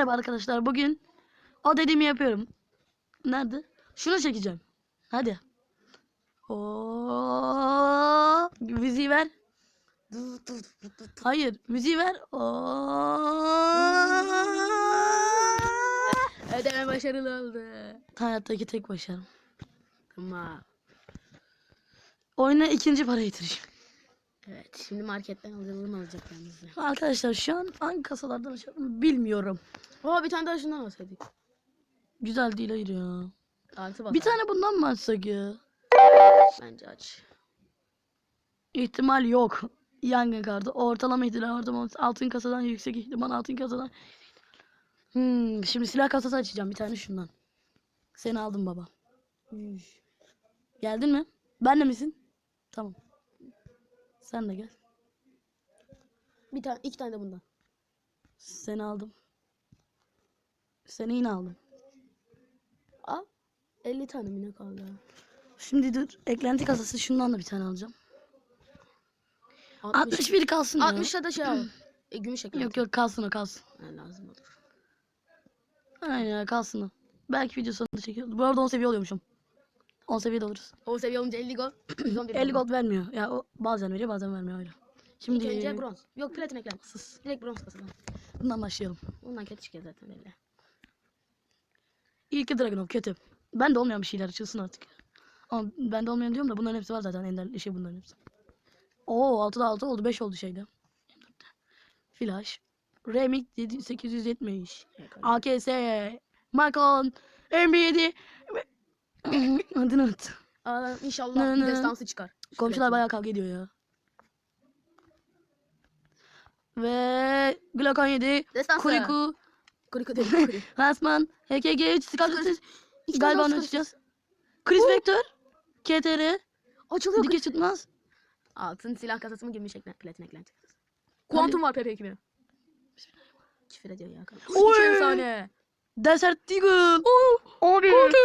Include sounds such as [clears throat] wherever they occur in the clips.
Merhaba arkadaşlar. Bugün o dediğimi yapıyorum. Nerede? Şunu çekeceğim. Hadi. Oo, müziği ver. Hayır, müziği ver. Oo. Ödeme başarılı oldu. Hayattaki tek başarım. Ama Oyuna ikinci para yatıracağım. Evet şimdi marketten alacağım alacak yalnız. Arkadaşlar şu an hangi kasalardan açalım bilmiyorum. Oo bir tane daha şundan alsaydık. Güzel değil hayır ya. Artı bak. Bir tane bundan mı açsak ya? Bence aç. İhtimal yok. Yangın kartı. Ortalama ihtimal ortalama. Altın kasadan yüksek ihtimal altın kasadan. Hmm, şimdi silah kasası açacağım bir tane şundan. Seni aldım baba. Geldin mi? Ben de misin? Tamam. Sen de gel. Bir tane iki tane de bundan. Seni aldım. Seni yine aldım. Al. 50 tane mi ne kaldı? Şimdi dur. Eklenti kasası şundan da bir tane alacağım. 60. 61 kalsın ya. 60'a da şey al. [clears throat] E, gümüş eklenti. Yok yok kalsın o kalsın. Ha, lazım olur. Aynen ya kalsın o. Belki video sonunda çekiyoruz. Bu arada 10 seviye oluyormuşum. 10 seviyede oluruz. O seviye olunca 50 gol. [clears throat] 111 50 gold vermiyor. Ya o bazen veriyor bazen vermiyor öyle. Şimdi İlk önce bronz. Yok platin eklenti. Sus. Direkt bronz kasadan. bundan başlayalım. Ondan kötü çıkıyor zaten belli. İlki Dragunov kötü. Ben de olmayan bir şeyler açılsın artık. Ama ben de olmayan diyorum da bunların hepsi var zaten. Ender şey bunların hepsi. Oo 6'da 6 oldu 5 oldu şeyde. Flash. Remix 7 870. AKS. Macon. MB7. Adını unut. Aa, inşallah bir destansı çıkar. Komşular bayağı kavga ediyor ya. Ve Glock 17. Destansı. Kuriku. Kuriku değil. Kuriku. [laughs] Rasman. HKG 3. Scarlet. İki tane Galiba onu açacağız. Chris Vector. KTR. Açılıyor. Dikiş tutmaz. Altın silah kasası mı girmiş eklen, platin kasası. Kuantum var PP kimi. Küfür ediyor ya. Oy! Efsane. Desert Eagle. Abi. Kıkısa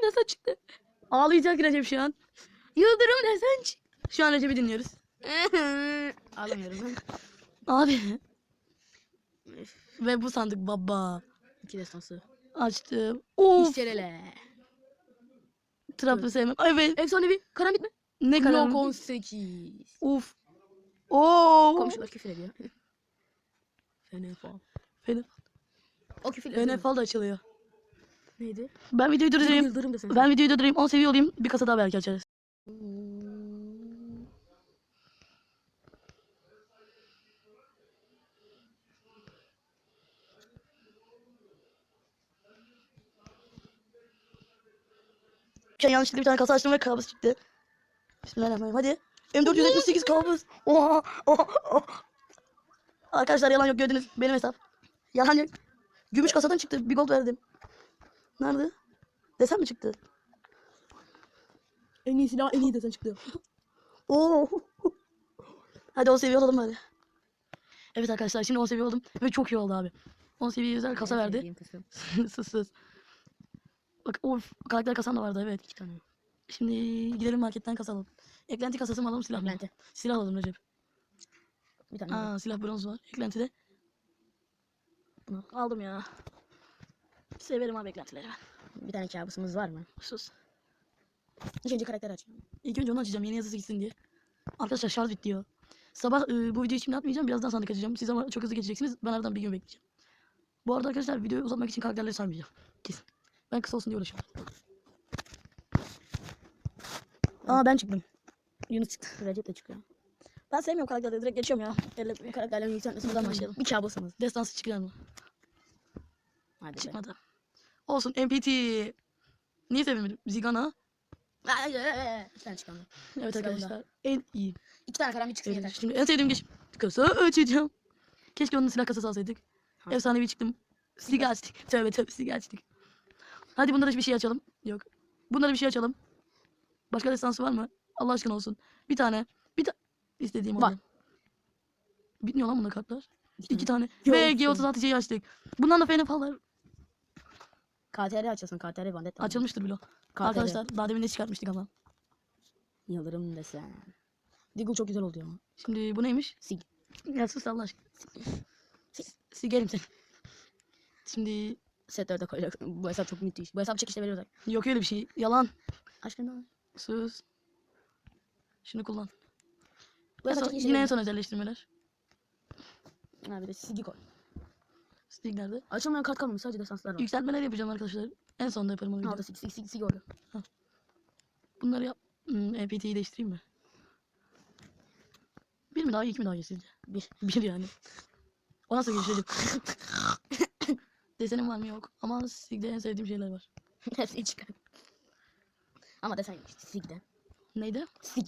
Yıldırım desen çıktı. Ağlayacak Recep şu an. Yıldırım desen çıktı. Şu an Recep'i dinliyoruz. [laughs] Ağlamıyorum. Abi. Ve bu sandık baba. İki destansı. Açtım. Of. İşçelele. Trapı sevmem. Evet. Efsanevi. Karambit mi? Ne kadar. Blok 18. Uf. Oo. Komşular küfür ediyor. Fenefal. Fena. O küfür Fena fal da açılıyor. Neydi? Ben videoyu durdurayım. Yıldırım. Ben videoyu durdurayım. 10 seviye olayım. Bir kasa daha belki açarız. An yanlışlıkla bir tane kasa açtım ve kabus çıktı. Bismillahirrahmanirrahim. Hadi. M478 kabus. Oha. Oha. oha. Arkadaşlar yalan yok gördünüz. Benim hesap. Yalan yok. Gümüş kasadan çıktı. Bir gold verdim. Nerede? Desen mi çıktı? En iyi silah en iyi desen çıktı. [laughs] Oo. Hadi 10 seviye olalım hadi. Evet arkadaşlar şimdi 10 seviye oldum ve çok iyi oldu abi. 10 seviye özel kasa verdi. [laughs] Sus sus. Bak of karakter kasam da vardı evet. İki tane. Şimdi gidelim marketten kasa alalım. Eklenti kasası mı alalım silah mı? Eklenti. Silah alalım Recep. Bir tane. Aa silah bronz var. Eklenti de. Bunu aldım ya. Severim abi eklentileri ben. Bir tane kabusumuz var mı? Sus. İlk önce karakter açıyorum. İlk önce onu açacağım yeni yazısı gitsin diye. Arkadaşlar şarj bitti ya. Sabah e, bu videoyu şimdi atmayacağım. Birazdan sandık açacağım. Siz ama çok hızlı geçeceksiniz. Ben aradan bir gün bekleyeceğim. Bu arada arkadaşlar videoyu uzatmak için karakterleri saymayacağım. Kesin. Ben kısa olsun diye uğraşıyorum. Aa ben çıktım. Yunus çıktı. Recep de çıkıyor. Ben sevmiyorum karakterleri. Direkt geçiyorum ya. Elle Karakterlerin yükselmesi Buradan başlayalım. Bir kabusumuz. Destansı çıkar mı? Hadi be. Olsun. MPT. Niye sevmedim? Zigana. Tane çıkalım. Evet Sıra arkadaşlar. En iyi. İki tane karambit çıksın Evet, yeter. Şimdi en sevdiğim geç. Kasa açacağım. Keşke onun silah kasası alsaydık. Ha. Efsanevi çıktım. Silah açtık. Tövbe tövbe silah açtık. Hadi bunlara bir şey açalım. Yok. Bunlara bir şey açalım. Başka destansı var mı? Allah aşkına olsun. Bir tane. Bir tane. İstediğim Var. oldu. Bitmiyor lan bunda kartlar. İki İki tane. Ve iki tane. G36'yı açtık. Bundan da FNF'lar KTR açıyorsun. KTR bandet. açılmıştır bile. o. KTR. Arkadaşlar daha demin de çıkartmıştık ama. Yıldırım desen. Diggle çok güzel oldu ya. Şimdi bu neymiş? Sig. Ya sus Allah aşkına. Sigerim seni. Şimdi Set 4'e koyacaksın. Bu hesap çok müthiş. Bu hesap çekişte veriyoruz. yok öyle bir şey. Yalan. Aşkına. Sus. Şunu kullan. Bu hesap çekişte yine en son özelleştirmeler. Ha bir de Sigi koy. Stig nerede? Açılmayan kart kalmamış. Sadece desanslar var. Yükseltmeler yapacağım arkadaşlar. En sonunda yaparım onu. Sigi Sigi Sigi Sigi orada. Bunları yap. Hmm, EPT'yi değiştireyim mi? Bir mi daha iyi, iki mi daha iyi sizce? Bir. [laughs] Bir yani. O nasıl geçecek? [laughs] Desenim var mı yok. Ama Stig'de en sevdiğim şeyler var. [laughs] Hepsi çıkar. Ama desen yok işte. Sig'de. Neydi? Sig.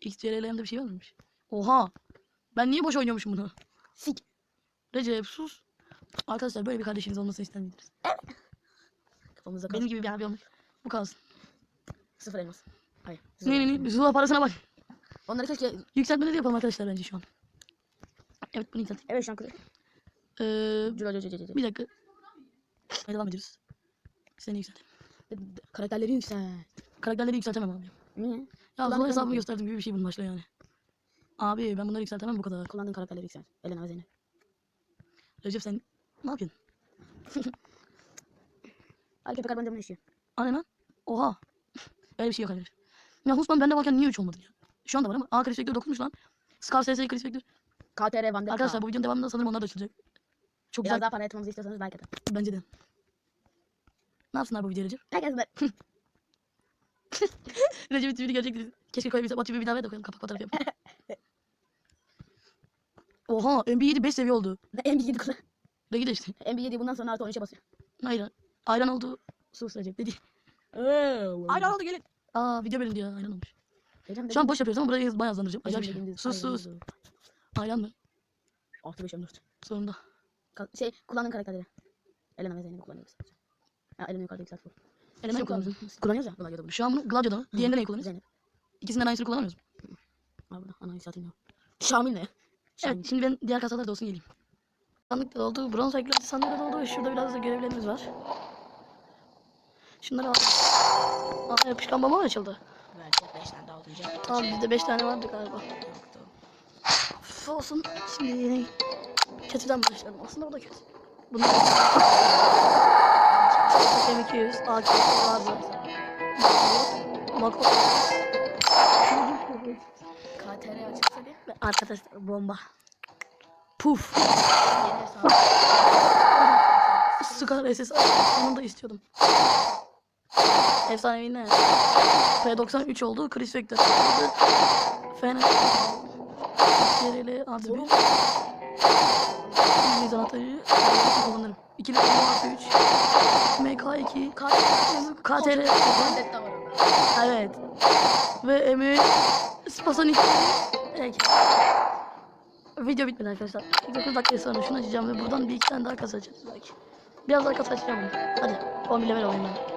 XCRL'mde bir şey mıymış? Oha! Ben niye boş oynuyormuşum bunu? Sig. Recep sus. Arkadaşlar böyle bir kardeşiniz olmasını ister miydiniz? [laughs] Kafamızda kalsın. Benim gibi bir abi olmuş. Bu kalsın. Sıfır elmas. Hayır. Ne ne ne? Zula parasına bak. Onları keşke... Yükseltmeleri yapalım arkadaşlar bence şu an. Evet bunu yükselteyim. Evet şu an kırık. Ee, Cüla cüla cüla cüla. bir dakika. Hadi devam ediyoruz. Seni yükselteyim. Karakterleri yüksel. Karakterleri yükseltemem abi. Niye? Ya Zula hesabımı gösterdim gibi bir şey bunun başla yani. Abi ben bunları yükseltemem bu kadar. Kullandığın karakterleri yüksel. Elena ve Zeynep. Recep sen ne yapıyorsun? [laughs] Ay köpek camına işiyor. Anne lan. Oha. Öyle bir şey yok arkadaşlar. Ya Husman bende varken niye 3 olmadı ya? Şu anda var ama. Aa Chris Vector dokunmuş lan. Scar SS Chris Vector. KTR Vandetta. Arkadaşlar bu videonun devamında sanırım onlar da açılacak. Çok Biraz güzel daha para yatırmamızı istiyorsanız like atın. bence de. Ne yapsınlar bu videoyu Recep? Herkes de. Recep'in tweet'i gerçekten. Keşke koyabilsem. O tweet'i bir daha ver de koyalım. Kapak fotoğrafı yapalım. [laughs] Oha MB7 5 seviye oldu. MB7 kullan. Rengi değişti. MB7 bundan sonra artı 13'e basıyor. Ayran. Ayran oldu. Sus Recep dedi. Aynen oldu gelin. Aa video bölüm diyor. Ayran olmuş. Hocam Şu an boş yapıyoruz ama burayı bayağı hızlandıracağım. Hocam Acayip şey. Sus sus. oldu. Ayran mı? 6 5 14. Sonunda. Ka- Şey kullandığın karakterleri. Elena ve Zeynep'i kullanıyoruz. Ya Elena yukarıda yükselt bu. Elemen Şey kullanıyoruz. Kullanıyoruz ya. Gladiator'da bunu. Şu an bunu Gladio'da mı? Diğerinde neyi kullanıyoruz? Zeynep. İkisinden aynısını kullanamıyoruz mu? Al burada. Ana yükselteyim ya. Şamil ne? Şamil. Evet şimdi ben diğer kasalar da olsun geleyim. Sandık da doldu. Bronz beklenti sandığı da doldu. Şurada biraz da görevlerimiz var. Şunları al. Aa yapışkan bomba mı açıldı? Belki 5 tane daha olacak. Tamam bizde 5 tane vardı galiba. Üf, olsun. Şimdi yine kötüden başlayalım. Aslında o da kötü. Bunlar M200, AK vardı. Mako. KTR bir. Ve Arkadaşlar bomba. Puf. Scar SS onu da istiyordum. Efsanevi ne? P93 oldu. Chris Vector. Fena. Yereli artı bir. İngiliz anahtarı. kullanırım. İkili artı 3. MK2. KTR. Evet. Ve Emi Spasonik. Peki. Video bitmedi arkadaşlar. 9 dakika sonra şunu açacağım ve buradan bir iki tane daha kasa açacağız belki. Biraz daha kasa açacağım. Hadi 11 level olayım ben.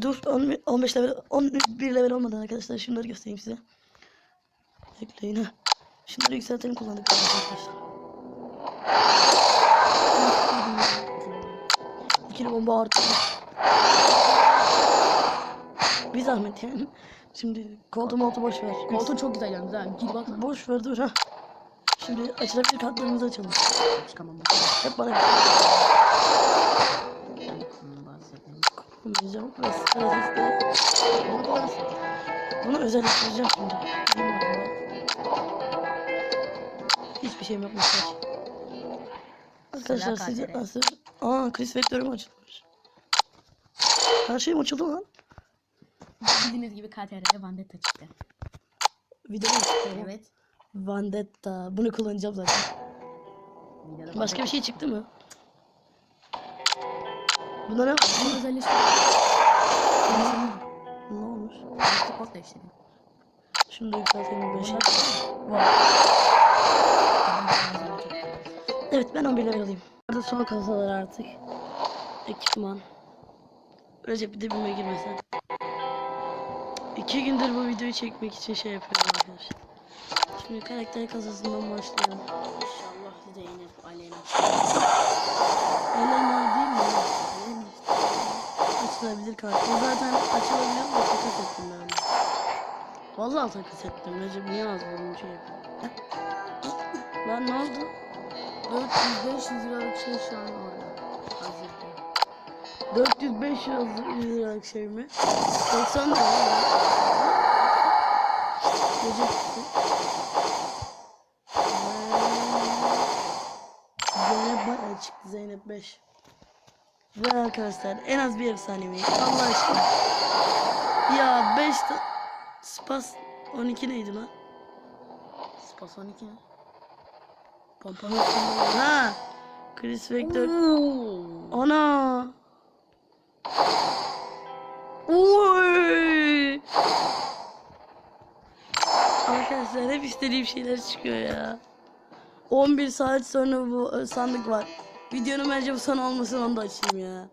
Dur 10 15 level 11 level olmadan arkadaşlar şunları göstereyim size. Bekleyin ha. Şunları yükseltelim kullandık arkadaşlar. İkili bomba artı. Bir zahmet yani. Şimdi koltuğu moltu boş ver. Koltuğun çok güzel yalnız ha. Gir bak. Boş ver dur ha. Şimdi açılabilir kartlarımızı açalım. Çıkamam. Hep bana kullanacağım. Bunu özelleştireceğim şimdi. Hiçbir şeyim yok mesela. Arkadaşlar KTR. nasıl? Aa Chris Vector'um açılmış. Her şeyim açıldı lan. Bildiğiniz gibi KTR'ye Vandetta çıktı. Video mu çıktı? Evet. Vendetta. Bunu kullanacağım zaten. Videoda Başka bir şey çıktı mı? Bunda ne var? Bunu özelleştirdim. Ne olmuş? Başka kod değiştirdim. Şunu da yükseltelim 5'e. Var. Evet ben 11 level alayım. Burada son kasalar artık. Ekipman. Recep bir de bilme girmesen. İki gündür bu videoyu çekmek için şey yapıyorum arkadaşlar. Şimdi karakter kasasından başlayalım. İnşallah Zeynep Aleyna. Elena değil mi? Açılabilir kart. O zaten açılabiliyor da takas ettim ben. onu. Vallahi takas ettim. Recep niye az bunu şey yapıyor? Lan ne oldu? 400-500 liralık şey şu an orada. Hazırda. 400-500 liralık şey mi? 90 lira. ya. Gece çıktı. Zeynep bayağı çıktı Zeynep 5. Ve arkadaşlar en az bir efsanevi. Allah aşkına. Ya 5 ta... Spas 12 neydi lan? Spas 12 mi? Pompa Ha. Chris Vector. Ana. Oy. Arkadaşlar hep istediğim şeyler çıkıyor ya. 11 saat sonra bu e, sandık var. Videonun bence bu son olmasın onu da açayım ya.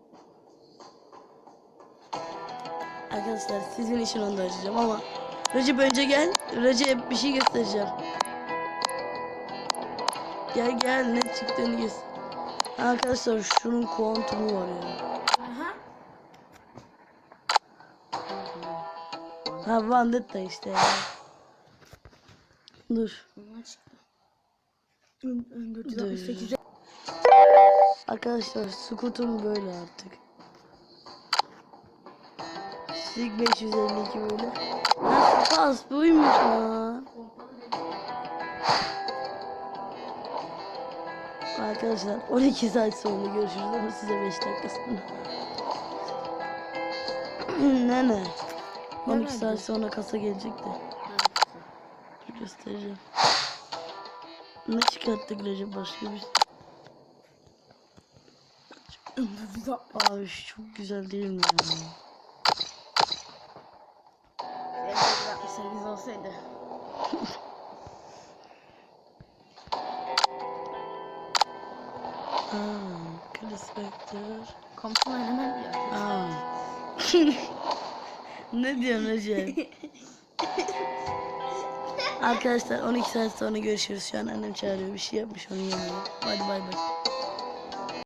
Arkadaşlar sizin için onu da açacağım ama Recep önce gel. Recep bir şey göstereceğim. Gel gel ne çıktığını göster. Arkadaşlar şunun kuantumu var ya. Ha Vendetta işte ya. Dur. 468 Arkadaşlar skutum böyle artık. Sig 552 böyle. Pas buymuş lan. Arkadaşlar 12 saat sonra görüşürüz ama size 5 dakika sonra. [clears throat] ne ne? 12 saat sonra kasa gelecek de. Dur göstereceğim. Ne çıkarttık Recep başka bir Abi şu çok güzel değil mi ya? 68 olsaydı. Aa, Chris Vector. Komşular hemen diyor. Aa. Ne diyorsun Recep? [laughs] Arkadaşlar 12 saat sonra görüşürüz. Şu an annem çağırıyor. Bir şey yapmış onun yanına. Hadi bay bay.